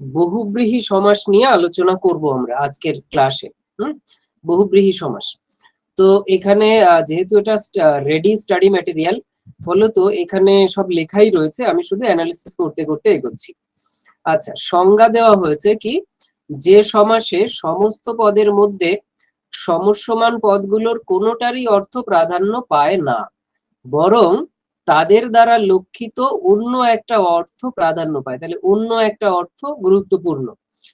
বহুব্রীহি সমাস নিয়ে আলোচনা করব আমরা আজকের ক্লাসে হুম? বহুব্রীহি সমাস। তো এখানে যেহেতু এটা রেডি স্টাডি ম্যাটেরিয়াল ফলত এখানে সব লেখাই রয়েছে, আমি শুধু অ্যানালিসিস করতে করতে এগোচ্ছি। আচ্ছা সংজ্ঞা দেওয়া হয়েছে কি, যে সমাসে সমস্ত পদের মধ্যে সমস্যমান পদগুলোর কোনোটারই অর্থ প্রাধান্য পায় না, বরং তাদের দ্বারা লক্ষিত অন্য একটা অর্থ প্রাধান্য পায়। তাহলে অন্য একটা অর্থ গুরুত্বপূর্ণ।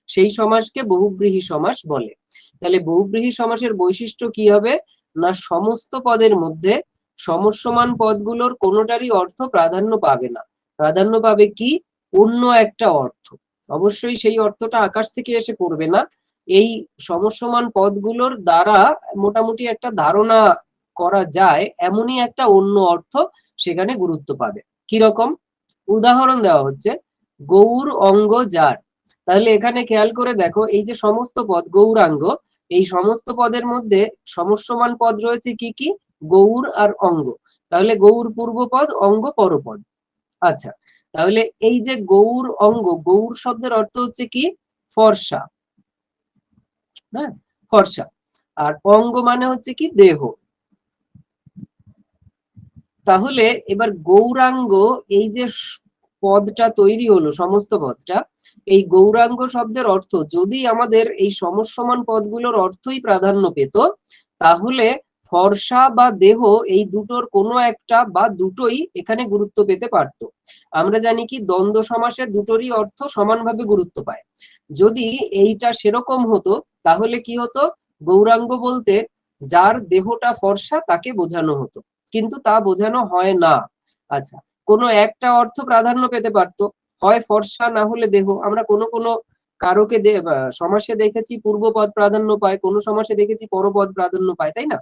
সেই সমাসকে বহুব্রীহী সমাস বলে। তাহলে বহুব্রীহী সমাসের বৈশিষ্ট্য কি হবে? না সমস্ত পদের মধ্যে সমস্যমান পদগুলোর কোনোটারই অর্থ প্রাধান্য পাবে না। প্রাধান্য পাবে কি? অন্য একটা অর্থ। অবশ্যই সেই অর্থটা আকাশ থেকে এসে পড়বে না। এই সমস্যমান পদগুলোর দ্বারা মোটামুটি একটা ধারণা করা যায়, এমনই একটা অন্য অর্থ সেখানে গুরুত্ব পাবে। কি রকম উদাহরণ দেওয়া হচ্ছে, গৌর অঙ্গ যার। তাহলে এখানে খেয়াল করে দেখো, এই যে সমস্ত পদ, গৌরাঙ্গ, এই সমস্ত পদের মধ্যে সমস্যমান পদ রয়েছে কি কি? গৌর আর অঙ্গ। তাহলে গৌর পূর্বপদ অঙ্গ পরপদ। আচ্ছা তাহলে এই যে গৌর অঙ্গ, গৌর শব্দের অর্থ হচ্ছে কি? ফর্সা। হ্যাঁ ফর্সা। আর অঙ্গ মানে হচ্ছে কি? দেহ। তাহলে এবার গৌরাঙ্গ এই যে পদটা তৈরি হলো, সমস্ত পদটা, এই গৌরাঙ্গ শব্দের অর্থ যদি আমাদের এই সমসমান পদগুলোর অর্থই প্রাধান্য পেত, তাহলে ফর্সা বা দেহ এই দুটোর কোনো একটা বা দুটোই এখানে গুরুত্ব পেতে পারত। আমরা জানি কি, দ্বন্দ্ব সমাসে দুটোরই অর্থ সমানভাবে গুরুত্ব পায়। যদি এইটা সেরকম হতো, তাহলে কি হতো? গৌরাঙ্গ বলতে যার দেহটা ফর্সা তাকে বোঝানো হতো। কিন্তু তা বোঝানো হয় না। আচ্ছা কোনো একটা অর্থ প্রাধান্য পেতে পারত। হয় ফর্সা, না হলে দেহ। আমরা কোনো কোনো কারোকে সমাসে দেখেছি পূর্বপদ প্রাধান্য পায়, কোনো সমাসে দেখেছি পরপদ প্রাধান্য পায়, তাই না?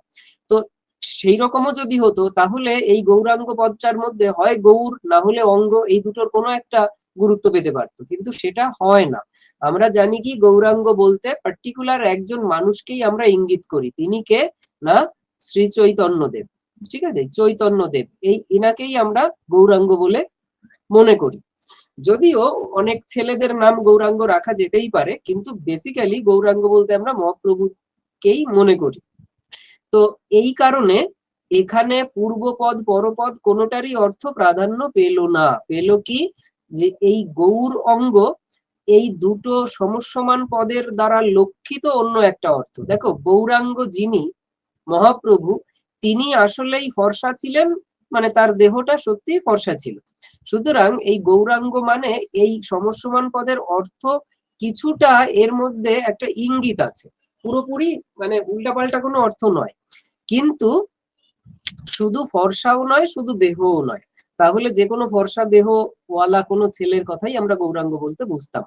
তো সেই রকমও যদি হতো, তাহলে এই গৌরাঙ্গ পদটার মধ্যে হয় গৌর, না হলে অঙ্গ, এই দুটোর কোনো একটা গুরুত্ব পেতে পারতো। কিন্তু সেটা হয় না। আমরা জানি কি, গৌরাঙ্গ বলতে পার্টিকুলার একজন মানুষকেই আমরা ইঙ্গিত করি। তিনি কে? না, শ্রী চৈতন্য দেব ঠিক আছে? চৈতন্য দেব। এই এনাকেই আমরা গৌরাঙ্গ বলে মনে করি। যদিও অনেক ছেলেদের নাম গৌরাঙ্গ রাখা যেতেই পারে, কিন্তু বেসিক্যালি গৌরাঙ্গ বলতে আমরা মহাপ্রভুকেই মনে করি। তো এই কারণে এখানে পূর্বপদ পরপদ কোনোটারই অর্থ প্রাধান্য পেল না। পেল কি? যে এই গৌর অঙ্গ এই দুটো সমস্যমান পদের দ্বারা লক্ষিত অন্য একটা অর্থ। দেখো, গৌরাঙ্গ যিনি মহাপ্রভু তিনি আসলেই ফর্সা ছিলেন মানে তার দেহটা সত্যি ফর্সা ছিল। সুতরাং এই গৌরাঙ্গ মানে এই সমস্যমান পদের অর্থ কিছুটা এর মধ্যে একটা ইঙ্গিত আছে। পুরোপুরি মানে উল্টাপাল্টা কোনো অর্থ নয়। কিন্তু শুধু ফর্সাও নয়, শুধু দেহও নয়। তাহলে যে কোনো ফর্সা দেহ ওয়ালা কোনো ছেলের কথাই আমরা গৌরাঙ্গ বলতে বুঝতাম।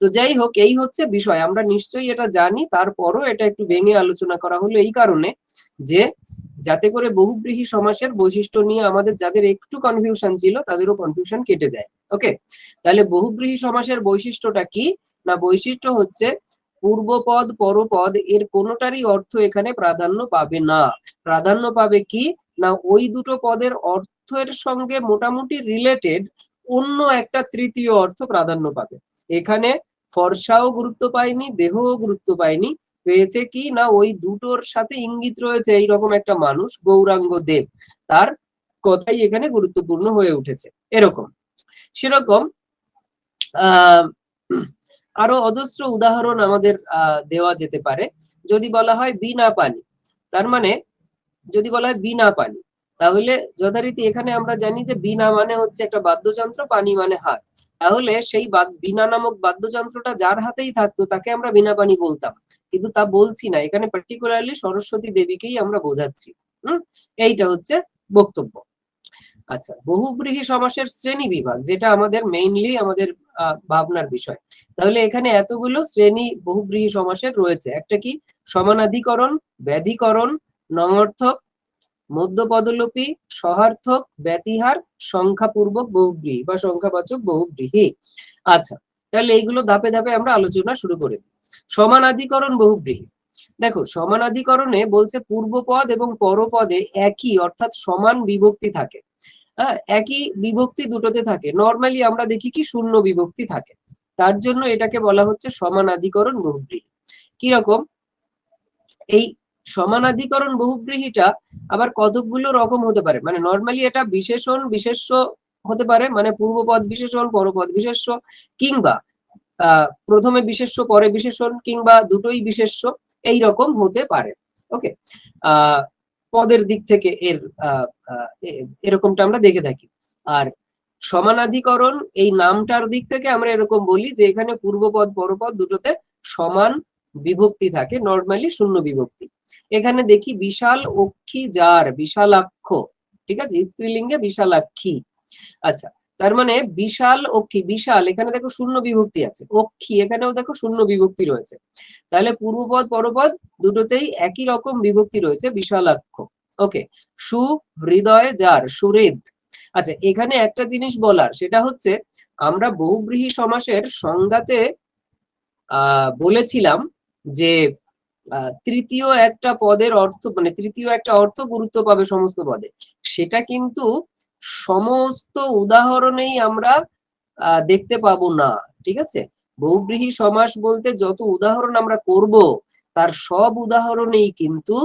তো যাই হোক, এই হচ্ছে বিষয়। আমরা নিশ্চয়ই এটা জানি, তারপরও এটা একটু ভেঙে আলোচনা করা হলো এই কারণে। যে যাতে করে বহুব্রীহী সমাসের বৈশিষ্ট্য নিয়ে আমাদের যাদের একটু কনফিউশন ছিল, তাদেরও কনফিউশন কেটে যায়। ওকে তাহলে বহুব্রীহী সমাসের বৈশিষ্ট্যটা কি? না, বৈশিষ্ট্য হচ্ছে পূর্বপদ, পরপদ এর কোনোটারই অর্থ এখানে প্রাধান্য পাবে না। প্রাধান্য পাবে কি? না, ওই দুটো পদের অর্থের সঙ্গে মোটামুটি রিলেটেড অন্য একটা তৃতীয় অর্থ প্রাধান্য পাবে। এখানে ফর্সাও গুরুত্ব পায়নি, দেহও গুরুত্ব পায়নি পেয়েছে কি না ওই দুটোর সাথে ইঙ্গিত রয়েছে এইরকম একটা মানুষ, গৌরাঙ্গ দেব। তার কথাই এখানে গুরুত্বপূর্ণ হয়ে উঠেছে। এরকম। সেরকম, আহ, আরও অজস্র উদাহরণ আমাদের দেওয়া যেতে পারে। যদি বলা হয় বিনা পানি, তার মানে যদি বলা হয় বিনা পানি, তাহলে যথারীতি এখানে আমরা জানি যে বিনা মানে হচ্ছে একটা বাদ্যযন্ত্র, পানি মানে হাত। তাহলে সেই বিনা নামক বাদ্যযন্ত্রটা যার হাতেই থাকতো, তাকে আমরা বিনা পানি বলতাম। কিন্তু তা বলছি না। এখানে পার্টিকুলারলি সরস্বতী দেবীকেই আমরা বোঝাচ্ছি। হম? এইটা হচ্ছে বক্তব্য। আচ্ছা বহুব্রীহী সমাসের শ্রেণি বিভাগ যেটা আমাদের মেইনলি আমাদের ভাবনার বিষয়। তাহলে এখানে এতগুলো শ্রেণি বহুব্রীহী সমাসের রয়েছে। একটা কি? সমানাধিকরণ, ব্যাধিকরণ, নঙর্থক, মধ্যপদলোপী, সহার্থক, ব্যতিহার, সংখ্যাপূর্বক বহুব্রীহী বা সংখ্যাবাচক বহুব্রীহী। আচ্ছা তাহলে এইগুলো ধাপে ধাপে আমরা আলোচনা শুরু করে দিই। সমানাধিকরণ বহুব্রীহী। দেখো, সমানাধিকরণে বলছে পূর্বপদ এবং পরপদে একই, অর্থাৎ সমান বিভক্তি থাকে। হ্যাঁ একই বিভক্তি দুটোতে থাকে। নর্মালি আমরা দেখি কি, শূন্য বিভক্তি থাকে। তার জন্য এটাকে বলা হচ্ছে সমানাধিকরণ বহুব্রীহি। কীরকম? এই সমানাধিকরণ বহুব্রীহিটা আবার কতকগুলো রকম হতে পারে? মানে নর্মালি এটা বিশেষণ, বিশেষ্য হতে পারে মানে পূর্বপদ বিশেষণ, পরপদ বিশেষ্য, কিংবা প্রথমে বিশেষ্য, পরে বিশেষণ, কিংবা দুটোই বিশেষ্য এই রকম হতে পারে। ওকে পদের দিক থেকে এর এরকমটা আমরা দেখে থাকি। আর সমানাধিকরণ, এই নামটার দিক থেকে আমরা এরকম বলি যে, এখানে পূর্বপদ, পরপদ দুটোতে সমান বিভক্তি থাকে নর্মালি শূন্য বিভক্তি। এখানে দেখি বিশাল অক্ষী যার, বিশালাক্ষ, ঠিক আছে? স্ত্রীলিঙ্গে বিশালাক্ষী আচ্ছা তার মানে বিশাল অক্ষী, বিশাল, এখানে দেখো শূন্য বিভক্তি আছে, অক্ষী, এখানেও দেখো শূন্য বিভক্তি রয়েছে। তাহলে পূর্বপদ, পরপদ দুটোতেই একই রকম বিভক্তি রয়েছে, বিশালাক্ষ। ওকে সু হৃদয় যার সুরেদ আচ্ছা এখানে একটা জিনিস বলার, সেটা হচ্ছে আমরা বহুব্রীহী সমাসের সংজ্ঞাতে বলেছিলাম যে তৃতীয় একটা পদের অর্থ মানে তৃতীয় একটা অর্থ গুরুত্ব পাবে সমস্ত পদে। সেটা কিন্তু সমস্ত উদাহরণেই আমরা দেখতে পাবো না, ঠিক আছে? বহুব্রীহী সমাস বলতে যত উদাহরণ আমরা করব, তার সব উদাহরণেই কিন্তু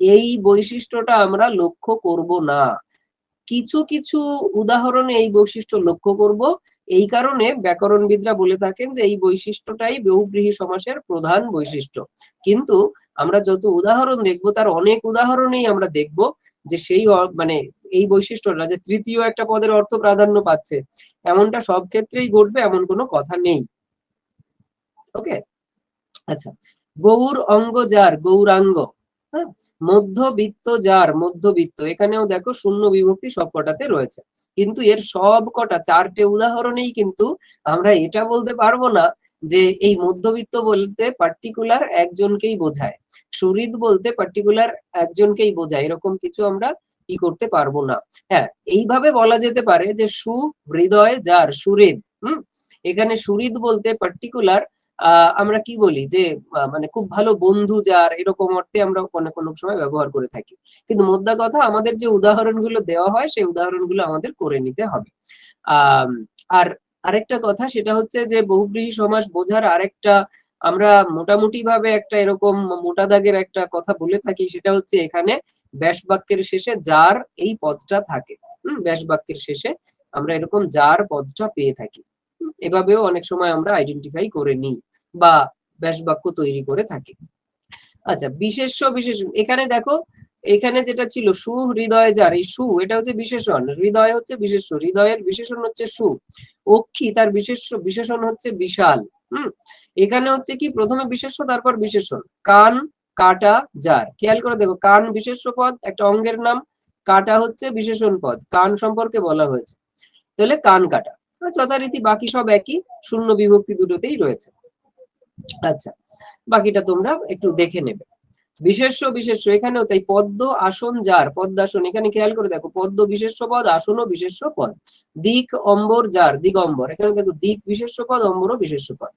এই বৈশিষ্ট্যটা আমরা লক্ষ্য করব না। কিছু কিছু উদাহরণে এই বৈশিষ্ট্য লক্ষ্য করব। এই কারণে ব্যাকরণবিদরা বলে থাকেন যে এই বৈশিষ্ট্যটাই বহুব্রীহী সমাসের প্রধান বৈশিষ্ট্য। কিন্তু আমরা যত উদাহরণ দেখব, তার অনেক উদাহরণেই আমরা দেখব যে সেই মানে এই বৈশিষ্ট্যটা যে তৃতীয় একটা পদের অর্থ প্রাধান্য পাচ্ছে। এমনটা সব ক্ষেত্রেই ঘটবে, এমন কোনো কথা নেই। ওকে? আচ্ছা। গৌর অঙ্গ যার, গৌরাঙ্গ। হ্যাঁ? মধ্যবিত্ত যার, মধ্যবিত্ত। এখানেও দেখো শূন্য বিভক্তি সব কটাতে রয়েছে। কিন্তু এর সব কটা চারটে উদাহরণেই কিন্তু আমরা এটা বলতে পারব না যে এই মধ্যবিত্ত বলতে পার্টিকুলার একজনকেই বোঝায়। সুরিদ বলতে পার্টিকুলার একজনকেই বোঝায়। এরকম কিছু আমরা কি করতে পারব না। হ্যাঁ এইভাবে বলা যেতে পারে যে সু হৃদয় যার সুরিদ হুম? এখানে সুরিদ বলতে পার্টিকুলার আমরা কি বলি যে মানে খুব ভালো বন্ধু যার, এরকম অর্থে আমরা কোনো কোনো সময় ব্যবহার করে থাকি। কিন্তু মোদ্দা কথা, আমাদের যে উদাহরণগুলো দেওয়া হয়, সেই উদাহরণগুলো আমাদের করে নিতে হবে। আর আরেকটা কথা, সেটা হচ্ছে যে বহুব্রীহী সমাস বোঝার আরেকটা, আমরা মোটামুটি ভাবে একটা এরকম মোটা দাগের একটা কথা বলে থাকি, সেটা হচ্ছে এখানে ব্যাস বাক্যের শেষে যার এই পদটা থাকে। হম ব্যাস বাক্যের শেষে আমরা এরকম যার পদটা পেয়ে থাকি। এভাবেও অনেক সময় আমরা আইডেন্টিফাই করে নিই বা ব্যাস বাক্য তৈরি করে থাকি। আচ্ছা বিশেষ্য বিশেষ এখানে দেখো, এখানে যেটা ছিল সু, হৃদয়, যার, এই সু, এটা হচ্ছে বিশেষণ। হৃদয় হচ্ছে বিশেষ্য, হৃদয়ের বিশেষণ হচ্ছে সু। অক্ষি, তার বিশেষ বিশেষণ হচ্ছে বিশাল। হুম, এখানে হচ্ছে কি? প্রথমে বিশেষ্য, তারপর বিশেষণ। কান কাটা যার খেয়াল করে দেখো, কান বিশেষ্য পদ, একটা অঙ্গের নাম, কাটা হচ্ছে বিশেষণ পদ, কান সম্পর্কে বলা হয়েছে। তাহলে কান কাটা যথারীতি বাকি সব একই, শূন্য বিভক্তি দুটোতেই রয়েছে। আচ্ছা বাকিটা তোমরা একটু দেখে নেবে। বিশেষ্য বিশেষ্য, এখানেও তাই পদ্ম, আসন যার পদ্মাসন, এখানে খেয়াল করে দেখো, পদ্ম বিশেষ্য পদ, আসনও বিশেষ্য পদ। দিক, অম্বর যার দিগম্বর, এখানে দেখো দিক বিশেষ্য পদ, অম্বরও বিশেষ্য পদ।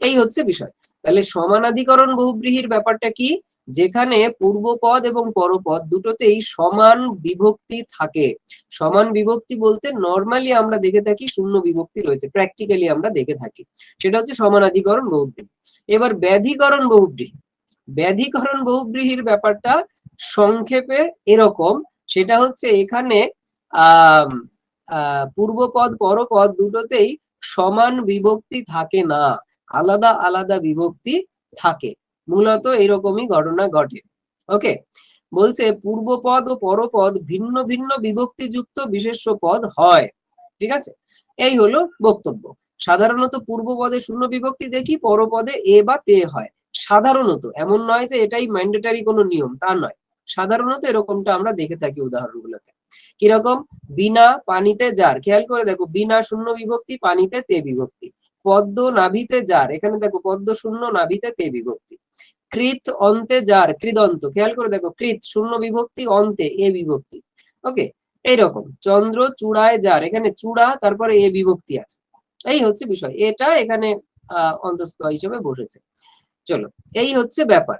এই হচ্ছে বিষয়। তাহলে সমানাধিকরণ বহুব্রীহির ব্যাপারটা কি? যেখানে পূর্বপদ এবং পরপদ দুটোতেই সমান বিভক্তি থাকে। সমান বিভক্তি বলতে নর্মালি আমরা দেখে থাকি শূন্য বিভক্তি রয়েছে প্র্যাকটিক্যালি আমরা দেখে থাকি। সেটা হচ্ছে সমানাধিকরণ বহুব্রীহি। এবার ব্যাধিকরণ বহুব্রীহি। ব্যাধিকরণ বহুব্রীহির ব্যাপারটা সংক্ষেপে এরকম, সেটা হচ্ছে এখানে আহ পূর্বপদ, পরপদ দুটোতেই সমান বিভক্তি থাকে না। আলাদা আলাদা বিভক্তি থাকে। মূলত এরকমই ঘটনা ঘটে। ওকে? বলছে, পূর্বপদ ও পরপদ ভিন্ন ভিন্ন বিভক্তিযুক্ত বিশেষ্য পদ হয়। ঠিক আছে? এই হলো বক্তব্য। সাধারণত পূর্বপদে শূন্য বিভক্তি দেখি, পরপদে এ বা তে হয়। সাধারণত, এমন নয় যে এটাই ম্যান্ডেটারি কোনো নিয়ম, তা নয়। সাধারণত এরকমটা আমরা দেখে থাকি উদাহরণগুলোতে। কীরকম? বিনা পানিতে যার। খেয়াল করে দেখো, বিনা শূন্য বিভক্তি, পানিতে তে বিভক্তি। পদ্ম নাভিতে যার, এখানে দেখো পদ্ম শূন্য নাভিতে তে বিভক্তি। কৃত অন্তে যার, কৃদন্ত, খেয়াল করে দেখো, কৃত শূন্য বিভক্তি, অন্তে এ বিভক্তি। ওকে, এইরকম, চন্দ্র চূড়ায় যার, এখানে চূড়া, তারপরে এ বিভক্তি আছে। এই হচ্ছে বিষয়, এটা এখানে আহ অন্তস্থ হিসেবে বসেছে। চলো, এই হচ্ছে ব্যাপার।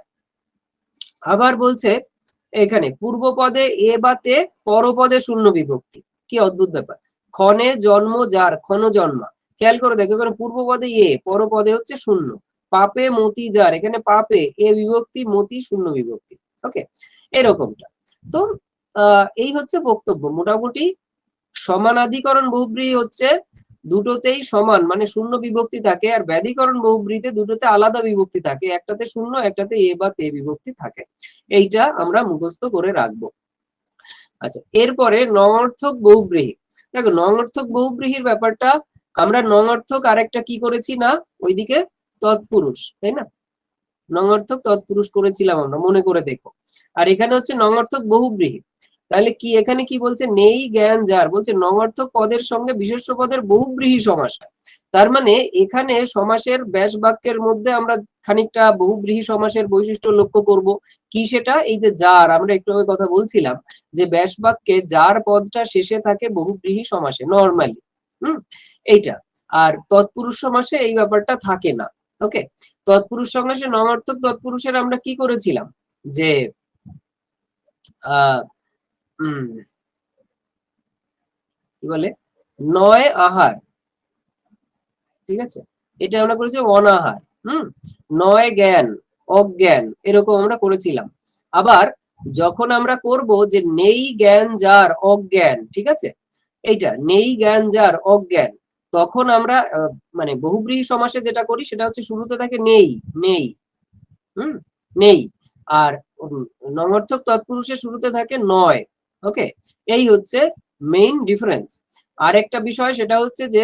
আবার বলছে, এখানে পূর্ব পদে এ বা তে পরপদে শূন্য বিভক্তি। কি অদ্ভুত ব্যাপার। ক্ষণে জন্ম যার, ক্ষণ জন্মা। খেয়াল করে দেখো এখানে পূর্ব পদে এ, পর পদে হচ্ছে শূন্য। পাপে মতি যার, এখানে পাপে এ বিভক্তি, মতি শূন্য বিভক্তি। ওকে? এরকমটা। তো এই হচ্ছে বক্তব্য। মোটামুটি সমানাধিকরণ বহুব্রীহি হচ্ছে দুটোতেই সমান মানে শূন্য বিভক্তি থাকে আর ব্যাধিকরণ বহুব্রীতে দুটোতে আলাদা বিভক্তি থাকে। একটাতে শূন্য, একটাতে এ বা তে বিভক্তি থাকে। এইটা আমরা মুখস্থ করে রাখব। আচ্ছা এরপরে নঙর্থক বহুব্রীহি দেখো নঙর্থক বহুব্রীহির ব্যাপারটা আমরা নঙর্থক আরেকটা কি করেছি না? ওইদিকে তৎপুরুষ, তাই না? নঙর্থক তৎপুরুষ করেছিলাম আমরা, মনে করে দেখো। আর এখানে হচ্ছে নঙর্থক বহুব্রীহি। তাহলে কি এখানে কি বলছে? নেই জ্ঞান যার, বলছে নঙর্থক পদের সঙ্গে বিশেষ্য পদের বহুব্রীহি সমাস। তার মানে এখানে সমাসের ব্যাস বাক্যের মধ্যে আমরা খানিকটা বহুব্রীহি সমাসের বৈশিষ্ট্য লক্ষ্য করব। কি সেটা? এই যে যার, আমরা একটু আগে কথা বলছিলাম যে ব্যাস বাক্যে যার পদটা শেষে থাকে বহুব্রীহি সমাসে নর্মালি হুম? এইটা। আর তৎপুরুষ সমাসে এই ব্যাপারটা থাকে না। ওকে? তৎপুরুষ সমাসে নমার্থক তৎপুরুষের আমরা কি করেছিলাম? যে আহ কি বলে? নয় আহার। ঠিক আছে? এটা আমরা করেছি অনাহার। হুম? নয় জ্ঞান, অজ্ঞান, এরকম আমরা করেছিলাম। আবার যখন আমরা করব যে নেই জ্ঞান যার অজ্ঞান, ঠিক আছে? এইটা, নেই জ্ঞান যার অজ্ঞান তখন আমরা মানে বহুব্রীহি সমাসে যেটা করি সেটা হচ্ছে শুরুতে থাকে নেই নেই, হুম, নেই। আর নমর্থক তৎপুরুষের শুরুতে থাকে নয় ওকে এই হচ্ছে মেইন ডিফারেন্স আর একটা বিষয় সেটা হচ্ছে যে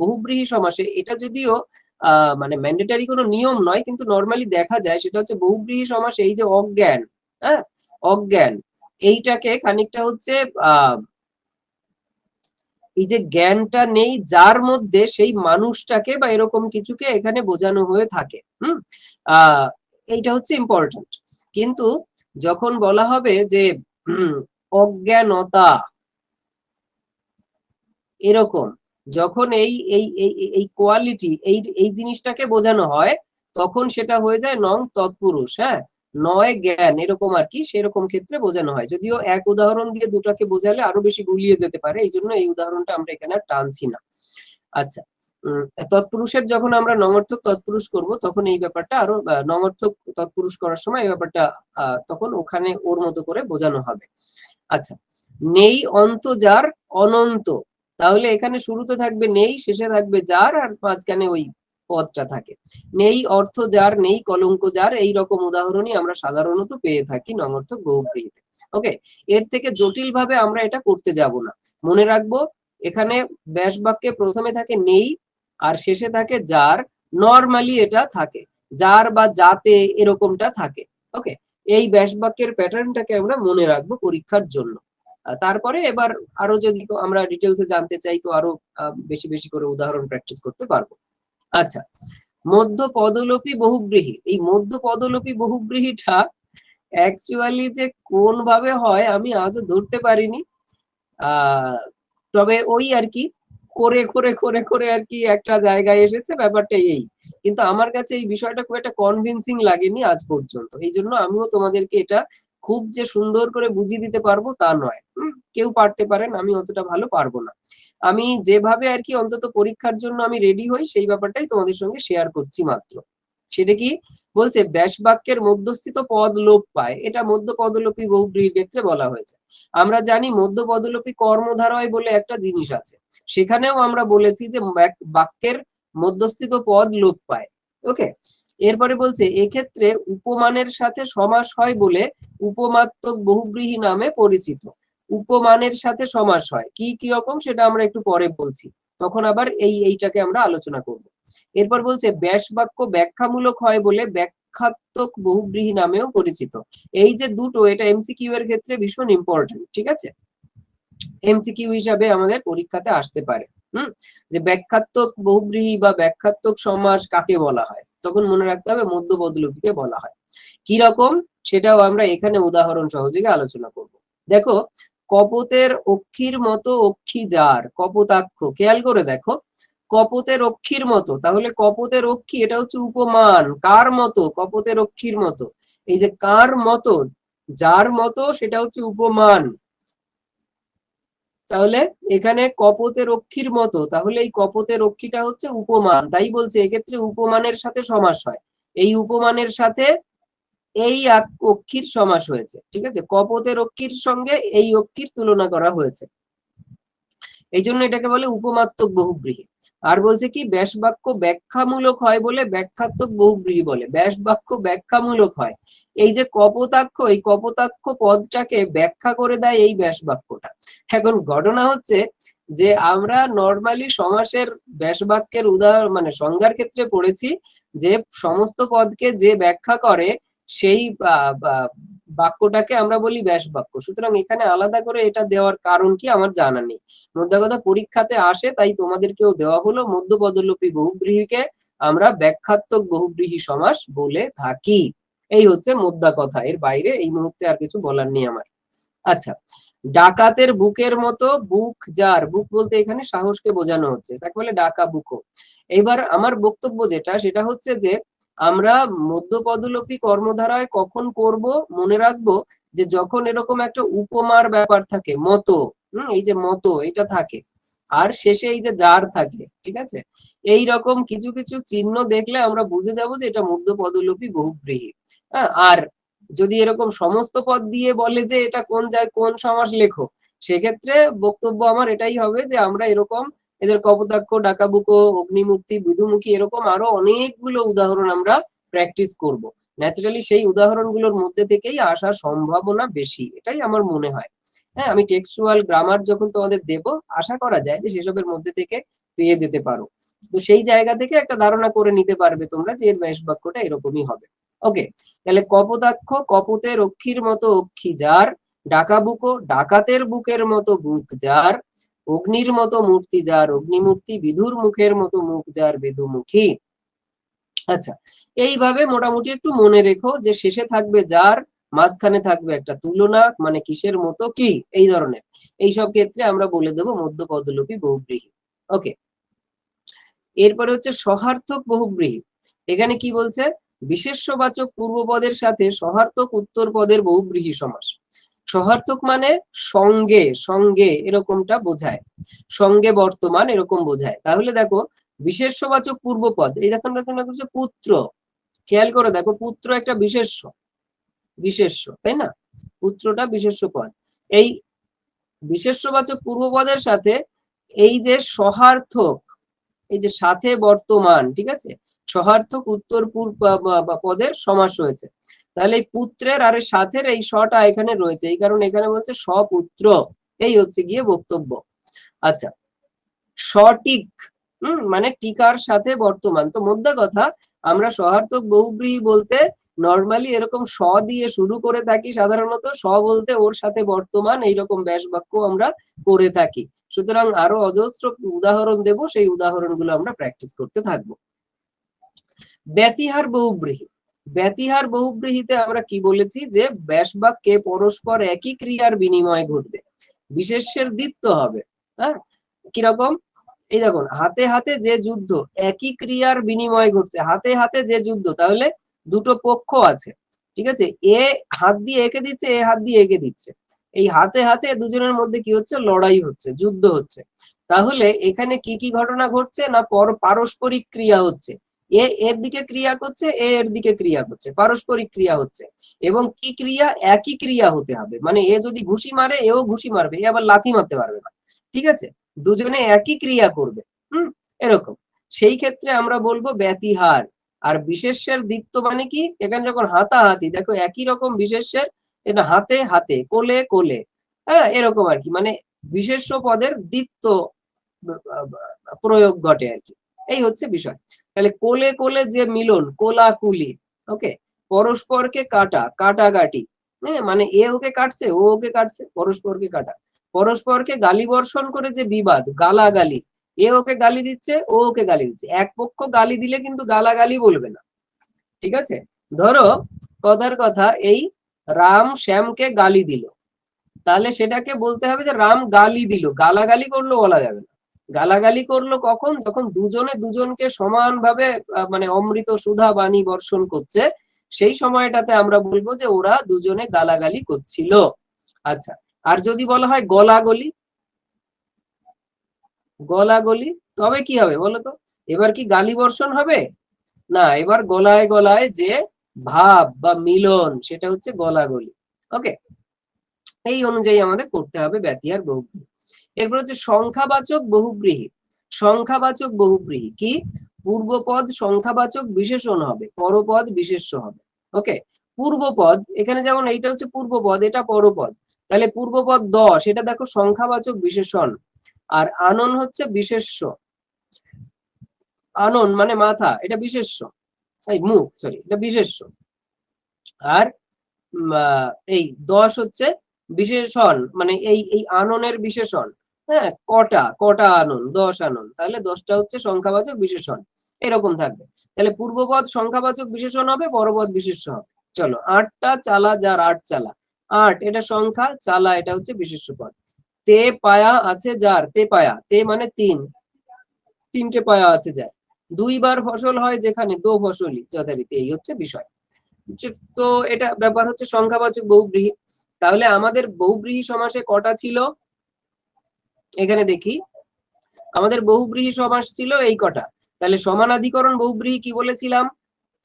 বহুব্রীহি সমাসে এটা যদিও মানে ম্যান্ডেটারি কোনো নিয়ম নয়, কিন্তু নর্মালি দেখা যায় সেটা হচ্ছে বহুব্রীহি সমাস এই যে অজ্ঞান হ্যাঁ? অজ্ঞান, এইটাকে খানিকটা হচ্ছে, আহ এই যে জ্ঞানটা নেই, যার মধ্যে সেই মানুষটাকে বা এরকম কিছুকে এখানে বোঝানো হয়ে থাকে, হুম? আহ এইটা হচ্ছে ইম্পর্টেন্ট কিন্তু যখন বলা হবে যে অজ্ঞানতা, এরকম, যখন এই এই এই কোয়ালিটি এই এই জিনিসটাকে বোঝানো হয়, তখন সেটা হয়ে যায় নং তৎপুরুষ হ্যাঁ? নয় জ্ঞান, এরকম আর কি, সেরকম ক্ষেত্রে বোঝানো হয়। যদিও এক উদাহরণ দিয়ে দুটাকে বোঝালে আরও বেশি গুলিয়ে যেতে পারে এই জন্য এই উদাহরণটা আমরা এখানে টানছি না। আচ্ছা তৎপুরুষের যখন আমরা নমর্থক তৎপুরুষ করব, তখন এই ব্যাপারটা আরও নমর্থক তৎপুরুষ করার সময় এই ব্যাপারটা তখন ওখানে ওর মতো করে বোঝানো হবে। আচ্ছা নেই অন্ত যার অনন্ত। তাহলে এখানে শুরুতে থাকবে নেই, শেষে থাকবে যার, আর মাঝখানে ওই পদটা থাকে। নেই অর্থ যার, নেই কলঙ্ক যার, এই রকম উদাহরণই আমরা সাধারণত পেয়ে থাকি নঙর্থক বহুব্রীহিতে ওকে এর থেকে জটিল ভাবে আমরা এটা করতে যাব না। মনে রাখব, এখানে ব্যাস বাক্যে প্রথমে থাকে নেই, আর শেষে থাকে যার। নর্মালি এটা থাকে। যার বা যাতে এরকমটা থাকে। ওকে এই ব্যাস বাক্যের প্যাটার্নটাকে আমরা মনে রাখব পরীক্ষার জন্য। তারপরে এবার আরও যদি আমরা ডিটেলসে জানতে চাই, তো আরও বেশি বেশি করে উদাহরণ প্র্যাকটিস করতে পারব। আচ্ছা মধ্য পদলোপী বহুব্রীহি। এই মধ্য পদলোপী বহুব্রীহিটা অ্যাকচুয়ালি যে কোন ভাবে হয় আমি আজও ধরতে পারিনি। তবে ওই আর কি, করে করে করে করে আর কি একটা জায়গায় এসেছে, ব্যাপারটা এই। কিন্তু আমার কাছে এই বিষয়টা খুব একটা কনভিনসিং লাগেনি আজ পর্যন্ত। এই জন্য আমিও তোমাদেরকে এটা খুব যে সুন্দর করে বুঝিয়ে দিতে পারব তা নয়। কেউ পারতে পারেন, আমি অতটা ভালো পারব না। আমি যেভাবে আর কি অন্তত পরীক্ষার জন্য আমি রেডি হই, সেই ব্যাপারটাই তোমাদের সঙ্গে শেয়ার করছি মাত্র। সেটা কি বলছে, ব্যাস বাক্যের মধ্যস্থিত পদ লোপ পায়। এটা মধ্য পদলোপী বহুব্রীহির ক্ষেত্রে বলা হয়েছে। আমরা জানি মধ্য পদলোপী কর্মধারয় বলে একটা জিনিস আছে। সেখানেও আমরা বলেছি যে বাক্যের মধ্যস্থিত পদ লোপ পায়। ওকে এরপরে বলছে, এক্ষেত্রে উপমানের সাথে সমাস হয় বলে উপমাত্মক বহুব্রীহি নামে পরিচিত। উপমানের সাথে সমাস হয়। কি কি রকম সেটা আমরা একটু পরে বলছি। তখন আবার এই, এইটাকে আমরা আলোচনা করব। এরপর বলছে ব্যাস বাক্য ব্যাখ্যামূলক হয় বলে ব্যাখ্যাত্মক বহুব্রীহি নামেও পরিচিত। এই যে দুটো, এটা এমসিকিউ এর ক্ষেত্রে ভীষণ ইম্পর্টেন্ট ঠিক আছে? এমসিকিউ হিসাবে আমাদের পরীক্ষাতে আসতে পারে। হুম? যে ব্যাখ্যাত্মক বহুব্রীহি বা ব্যাখ্যাত্মক সমাস কাকে বলা হয়? তখন মনে রাখতে হবে মধ্য বদলুপিকে বলা হয়। কি রকম? সেটাও আমরা এখানে উদাহরণ সহযোগে আলোচনা করব। দেখো, কপতের অক্ষির মতো অক্ষি যার, কপতাক্ষ, খেয়াল করে দেখো, কপতের অক্ষির মতো, তাহলে কপতের অক্ষি এটা হচ্ছে উপমান, কার মতো? কপতের অক্ষির মতো। এই যে কার মতো, যার মতো, সেটা হচ্ছে উপমান। তাহলে এখানে কপতে রক্ষীর মতো, তাহলে এই কপতে রক্ষীটা হচ্ছে উপমান, তাই বলছে, এক্ষেত্রে উপমানের সাথে সমাস হয়। এই উপমানের সাথে এই অক্ষির সমাস হয়েছে, ঠিক আছে? কপতে রক্ষীর সঙ্গে এই অক্ষির তুলনা করা হয়েছে। এই জন্য এটাকে বলে উপমাত্মক বহুব্রীহি। আর বলছে কি ব্যাস বাক্য ব্যাখ্যামূলক হয় বলে ব্যাখ্যাত্মক বহুব্রীহি বলে। ব্যাস বাক্য ব্যাখ্যামূলক হয়। এই যে কপোতাক্ষ, এই কপোতাক্ষ পদটাকে ব্যাখ্যা করে দেয় এই ব্যাস বাক্যটা এখন ঘটনা হচ্ছে যে আমরা নর্মালি সমাসের ব্যাস বাক্যের উদাহরণ মানে সংজ্ঞার ক্ষেত্রে পড়েছি যে সমস্ত পদকে যে ব্যাখ্যা করে, সেই বাক্যটাকে আমরা বলি ব্যাস বাক্য সুতরাং এখানে আলাদা করে এটা দেওয়ার কারণ কি আমার জানা নেই। মোদ্দা কথা পরীক্ষাতে আসে, তাই তোমাদেরকেও দেওয়া হলো। মধ্যপদলোপী বহুব্রীহিকে আমরা ব্যাখ্যাত্মক বহুব্রীহি সমাস বলে থাকি। এই হচ্ছে মুদ্রা কথা। এর বাইরে এই মুহূর্তে আর কিছু বলার নেই আমার। আচ্ছা ডাকাতের বুকের মতো বুক যার, বুক বলতে এখানে সাহসকে বোঝানো হচ্ছে। তাকে বলে ডাকা বুকো এবার আমার বক্তব্য যেটা, সেটা হচ্ছে যে আমরা মধ্যপদলোপী কর্মধারায় কখন করব? মনে রাখব যে যখন এরকম একটা উপমার ব্যাপার থাকে, মতো, হম, এই যে মতো, এটা থাকে। আর শেষে এই যে যার থাকে, ঠিক আছে? এই রকম কিছু কিছু চিহ্ন দেখলে আমরা বুঝে যাব যে এটা মধ্যপদলোপী বহুব্রীহী। হ্যাঁ আর যদি এরকম সমস্ত পদ দিয়ে বলে যে এটা কোন যায়, কোন সমাস লেখো, সেক্ষেত্রে বক্তব্য আমার এটাই হবে যে আমরা এরকম এদের কপোতাক্ষ, ডাকাবুকো, অগ্নিমুক্তি, বিধুমুখী এরকম আরও অনেকগুলো উদাহরণ আমরা প্র্যাকটিস করব। ন্যাচারালি সেই উদাহরণগুলোর মধ্যে থেকেই আসার সম্ভাবনা বেশি, এটাই আমার মনে হয়। হ্যাঁ আমি টেক্সচুয়াল গ্রামার যখন তোমাদের দেব, আশা করা যায় যে সেসবের মধ্যে থেকে পেয়ে যেতে পারো। তো সেই জায়গা থেকে একটা ধারণা করে নিতে পারবে তোমরা যে ব্যাস বাক্যটা এরকমই হবে। ওকে তাহলে কপোতাক্ষ কপতে রক্ষীর মতো অক্ষী যার, ডাকাবুকো ডাকাতের বুকের মতো বুক যার অগ্নির মতো মূর্তি যার অগ্নিমূর্তি, বিধুর মুখের মতো মুখ যার বেদুমুখী। আচ্ছা এইভাবে মোটামুটি একটু মনে রেখো যে শেষে থাকবে যার, মাঝখানে থাকবে একটা তুলনা মানে কিসের মতো কি, এই ধরনের। এই সব ক্ষেত্রে আমরা বলে দেবো মধ্য পদলোপী বহুব্রীহী। ওকে। এরপরে হচ্ছে সহার্থক বহুব্রীহী। এখানে কি বলছে? বিশেষ্যবাচক পূর্বপদের সাথে সহার্থক উত্তর পদের বহুব্রীহী সমাস। সহার্থক মানে সঙ্গে সঙ্গে এরকমটা বোঝায়। সঙ্গে বর্তমান এরকম বোঝায়। তাহলে দেখো, বিশেষ্যবাচক পূর্বপদ, এই দেখুন দেখুন হচ্ছে পুত্র। খেয়াল করে, দেখো, পুত্র একটা বিশেষ্য। বিশেষ্য, তাই না? পুত্রটা বিশেষ্য পদ এই বিশেষ্যবাচক পূর্বপদের সাথে এই যে সহার্থক, এই যে সাথে বর্তমান, ঠিক আছে? সহার্থক উত্তর পূর্ব পদের সমাস হয়েছে তাহলে এই পুত্রের আর সাথের এই শটা এখানে রয়েছে। এই কারণে এখানে বলছে সপুত্র। এই হচ্ছে গিয়ে বক্তব্য। আচ্ছা সঠিক হম মানে টিকার সাথে বর্তমান। তো মধ্যে কথা, আমরা সহার্থক বহুব্রীহী বলতে নর্মালি এরকম স দিয়ে শুরু করে থাকি সাধারণত। স বলতে ওর সাথে বর্তমান এইরকম ব্যাস বাক্য আমরা করে থাকি। সুতরাং আরও অজস্র উদাহরণ দেব, সেই উদাহরণগুলো আমরা প্র্যাকটিস করতে থাকব। ব্যতিহার বহুব্রীহী। ব্যতিহার বহুব্রীহিতে আমরা কি বলেছি যে ব্যাস বাক্যে পরস্পর একই ক্রিয়ার বিনিময় ঘটবে। বিশেষের দ্বিত্ব হবে হ্যাঁ? কীরকম? এই দেখুন, হাতে হাতে যে যুদ্ধ একই ক্রিয়ার বিনিময় ঘটছে। হাতে হাতে যে যুদ্ধ, তাহলে দুটো পক্ষ আছে, ঠিক আছে? এ হাত দিয়ে একে দিচ্ছে, এ হাত দিয়ে একে দিচ্ছে। এই হাতে হাতে দুজনের মধ্যে কি হচ্ছে? লড়াই হচ্ছে, যুদ্ধ হচ্ছে। তাহলে এখানে কি কি ঘটনা ঘটছে না পর পারস্পরিক ক্রিয়া হচ্ছে? এ, এর দিকে ক্রিয়া করছে, এ এর দিকে ক্রিয়া করছে, পারস্পরিক ক্রিয়া হচ্ছে। এবং কি ক্রিয়া? একই ক্রিয়া হতে হবে। মানে এ যদি ঘুষি মারে, এও ঘুষি মারবে, এ আবার লাথি মারতে পারবে না। ঠিক আছে? দুজনে একই ক্রিয়া করবে, হুম? এরকম। সেই ক্ষেত্রে আমরা বলব ব্যতিহার। আর বিশেষের দ্বিত্ব মানে কি? এখানে যখন হাতাহাতি, দেখো একই রকম বিশেষের এটা হাতে হাতে, কোলে কোলে হ্যাঁ? এরকম আর কি। মানে বিশেষ্য পদের দ্বিত্ব প্রয়োগ ঘটে আর কি। এই হচ্ছে বিষয়। তাহলে কোলে কোলে যে মিলন, কোলাকুলি ওকে পরস্পরকে কাটা, কাটাকাটি হ্যাঁ? মানে এ ওকে কাটছে, ও ওকে কাটছে, পরস্পরকে কাটা। পরস্পরকে গালি বর্ষণ করে যে বিবাদ, গালাগালি, এ ওকে গালি দিচ্ছে, ও ওকে গালি দিচ্ছে। এক পক্ষ গালি দিলে কিন্তু গালাগালি বলবে না, ঠিক আছে? ধরো, কথার কথা, এই রাম শ্যামকে গালি দিল। তাহলে সেটাকে বলতে হবে যে রাম গালি দিল, গালাগালি করল বলা যাবে না। গালাগালি করল কখন? যখন দুজনে দুজনকে সমানভাবে মানে অমৃত সুধা বাণী বর্ষণ করছে, সেই সময়টাতে আমরা বলব যে ওরা দুজনে গালাগালি করছিল। আচ্ছা আর যদি বলা হয় গলাগলি? গলাগলি? তবে কি হবে বলো তো? এবার কি গালি বর্ষণ হবে? না, এবার গলায় গলায় যে ভাব বা মিলন, সেটা হচ্ছে গলাগলি। ওকে এই অনুযায়ী আমাদের করতে হবে ব্যতিহার বহুব্রীহি এরপর হচ্ছে সংখ্যাবাচক বহুব্রীহি সংখ্যাবাচক বহুব্রীহি কি? পূর্বপদ সংখ্যাবাচক বিশেষণ হবে, পরপদ বিশেষ্য হবে। ওকে? পূর্বপদ, এখানে যেমন এইটা হচ্ছে পূর্বপদ, এটা পরপদ। তাহলে পূর্বপদ দশ, এটা দেখো সংখ্যাবাচক বিশেষণ। আর আনন হচ্ছে বিশেষ্য। আনন মানে মাথা, এটা বিশেষ্য। এই মুখ সরি এটা বিশেষ্য। আর এই দশ হচ্ছে বিশেষণ মানে এই এই আননের বিশেষণ। হ্যাঁ কটা কটা আনন, দশ আনন, তাহলে দশটা হচ্ছে সংখ্যাবাচক বিশেষণ, এরকম থাকবে। তাহলে পূর্বপদ সংখ্যাবাচক বিশেষণ হবে পরপদ বিশেষ্য হবে। চলো, আটটা চালা যার আট চালা, আট এটা সংখ্যা, চালা এটা হচ্ছে বিশেষ্য পদ তে পায়া আছে যার, তে পায়া, তে মানে তিন, তিনটে পায়া আছে যার। দুইবার ফসল হয় যেখানে দো ফসলই, যথারীতি এই হচ্ছে বিষয়। তো এটা ব্যাপার হচ্ছে সংখ্যাবাচক বহুব্রীহি। তাহলে আমাদের বহুব্রীহি সমাসে কটা ছিল? এখানে দেখি, আমাদের বহুব্রীহি সমাস ছিল এই কটা। তাহলে সমানাধিকরণ বহুব্রীহি কি বলেছিলাম?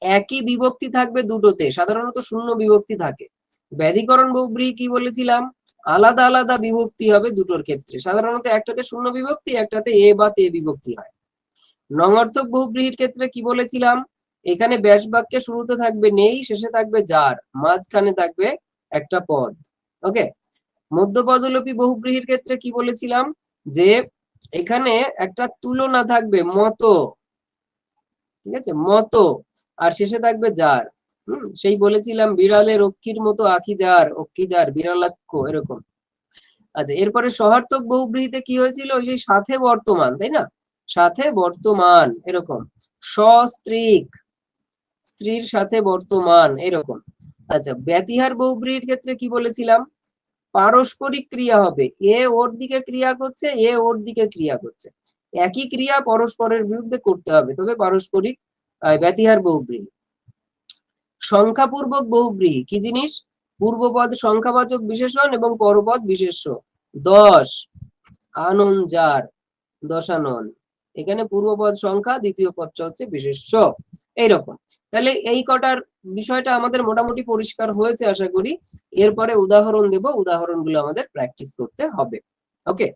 একই বিভক্তি থাকবে দুটোতে, সাধারণত শূন্য বিভক্তি থাকে। ব্যাধিকরণ বহুব্রীহি কি বলেছিলাম? আলাদা আলাদা বিভক্তি হবে দুটোর ক্ষেত্রে, সাধারণত একটাতে শূন্য বিভক্তি, একটাতে এ বা তে বিভক্তি হয়। নঙর্থক বহুব্রীহির ক্ষেত্রে কি বলেছিলাম? এখানে ব্যাস বাক্যে শুরুতে থাকবে নেই, শেষে থাকবে যার, মাঝখানে থাকবে একটা পদ, ওকে? মধ্যপদলোপী বহুব্রীহির ক্ষেত্রে কি বলেছিলাম? যে এখানে একটা তুলনা থাকবে মতো। ঠিক আছে? মতো। আর শেষে থাকবে যার। হম? সেই বলেছিলাম বিড়ালের অক্ষির মতো আখি যার, অক্ষি যার, বিড়ালাক্ষ, এরকম। আচ্ছা এরপরে সহার্থক বহুব্রীহিতে কি হয়েছিল? যে সাথে বর্তমান, তাই না? সাথে বর্তমান, এরকম। সস্ত্রীক, স্ত্রীর সাথে বর্তমান, এরকম। আচ্ছা ব্যতিহার বহুব্রীহির ক্ষেত্রে কি বলেছিলাম? পারস্পরিক ক্রিয়া হবে। এ ওর দিকে ক্রিয়া করছে, এ ওর দিকে ক্রিয়া করছে। একই ক্রিয়া পরস্পরের বিরুদ্ধে করতে হবে। তবে পারস্পরিক ব্যতিহার বহুব্রীহি। সংখ্যাপূর্বক বহুব্রীহি, কি জিনিস? পূর্বপদ সংখ্যাবাচক বিশেষণ এবং পরপদ বিশেষ্য। দশ আনন যার দশানন। এখানে পূর্বপদ সংখ্যা, দ্বিতীয় পদটা হচ্ছে বিশেষ্য। এইরকম। তাহলে এই কটার বিষয়টা আমাদের মোটামুটি পরিষ্কার হয়েছে, আশা করি। এরপরে উদাহরণ দেব, উদাহরণগুলো আমাদের প্র্যাকটিস করতে হবে। ওকে